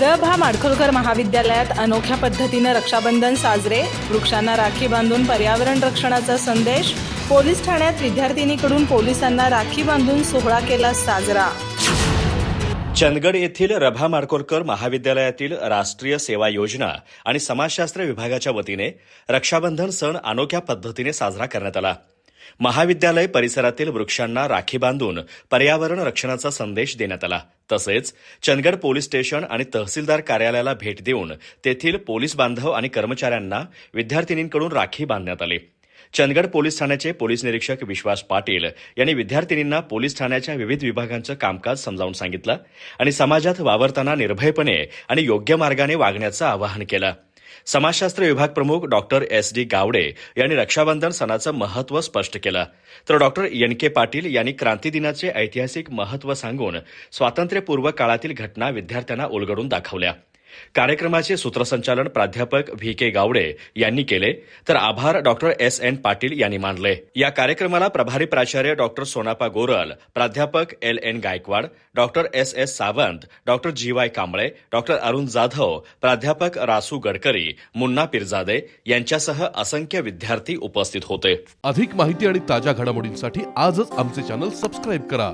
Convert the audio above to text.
रभा माडखोलकर महाविद्यालयात अनोख्या पद्धतीनं रक्षाबंधन साजरे वृक्षांना राखी बांधून पर्यावरण रक्षणाचा संदेश पोलीस ठाण्यात विद्यार्थिनीकडून पोलिसांना राखी बांधून सोहळा केला साजरा. चंदगड येथील रभा माडकोलकर महाविद्यालयातील राष्ट्रीय सेवा योजना आणि समाजशास्त्र विभागाच्या वतीने रक्षाबंधन सण अनोख्या पद्धतीने साजरा करण्यात आला. महाविद्यालय परिसरातील वृक्षांना राखी बांधून पर्यावरण रक्षणाचा संदेश देण्यात आला. तसेच चंदगड पोलीस स्टेशन आणि तहसीलदार कार्यालयाला भेट देऊन तेथील पोलीस बांधव आणि कर्मचाऱ्यांना विद्यार्थिनींकडून राखी बांधण्यात आली. चंदगड पोलीस ठाण्याचे पोलीस निरीक्षक विश्वास पाटील यांनी विद्यार्थिनींना पोलीस ठाण्याच्या विविध विभागांचं कामकाज समजावून सांगितलं आणि समाजात वावरताना निर्भयपणे आणि योग्य मार्गाने वागण्याचं आवाहन केलं. समाजशास्त्र विभाग प्रमुख डॉक्टर एस डी गावडे यांनी रक्षाबंधन सणाचं महत्त्व स्पष्ट केलं. तर डॉक्टर एन के पाटील यांनी क्रांती दिनाचे ऐतिहासिक महत्त्व सांगून स्वातंत्र्यपूर्व काळातील घटना विद्यार्थ्यांना उलगडून दाखवल्या. कार्यक्रमाचे सूत्रसंचालन प्राध्यापक व्ही के गावडे यांनी केले. तर आभार डॉक्टर एस एन पाटील यांनी मानले. या कार्यक्रमाला प्रभारी प्राचार्य डॉक्टर सोनापा गोरल प्राध्यापक L N Gaikwad doctor S S Sawant doctor G Y Kamble doctor Arun Jadhav प्राध्यापक रासू गडकरी मुन्ना पिरजादे यांच्यासह असंख्य विद्यार्थी उपस्थित होते. अधिक माहिती आणि ताज्या घडामोडींसाठी आजच आमचे चॅनल सबस्क्राईब करा.